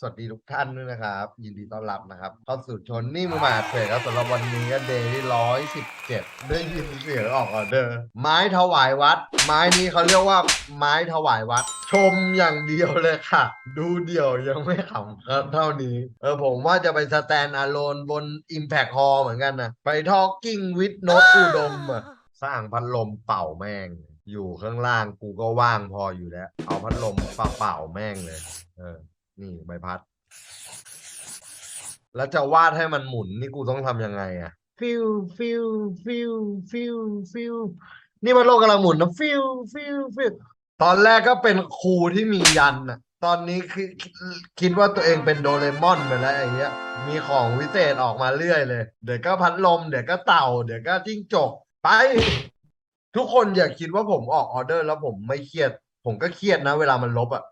สวัสดีทุกท่านด้วยนะครับ ยินดีต้อนรับนะครับเข้าสู่ชนนี่มือหมาเทรดครับสำหรับวันนี้ก็เดย์ที่ร้อยสิบเจ็ดได้ยินเสียงออกออเดอร์ไม้ถวายวัด ไม้นี้เขาเรียกว่าไม้ถวายวัด ชมอย่างเดียวเลยค่ะ ดูเดียวยังไม่ขำเท่านี้ เออผมว่าจะไปสแตนอะโลนบน Impact Hall เหมือนกันนะไปทอ l กิ้งวิดโนตอุดมอะสร้างพัดลมเป่าแม่ง อยู่ข้างล่างกูก็ว่างพออยู่แล้ว เอาพัดลมเป่าแม่งเลย เออ นี่ใบพัด แล้วจะวาดให้มันหมุนนี่กูต้องทำยังไงอะฟิวฟิวฟิวฟิวฟิวนี่มันโลกกำลังหมุนนะฟิวฟิวฟิวตอนแรกก็เป็นครูที่มียันอะตอนนี้คือคิดว่าตัวเองเป็นโดเรมอนไปแล้วไอ้เงี้ย มีของวิเศษออกมาเรื่อยเลย เดี๋ยวก็พัดลม เดี๋ยวก็เต่า เดี๋ยวก็จิ้งจก ไป ทุกคนอย่าคิดว่าผมออกออเดอร์แล้วผมไม่เครียด ผมก็เครียดนะ เวลามันลบอะ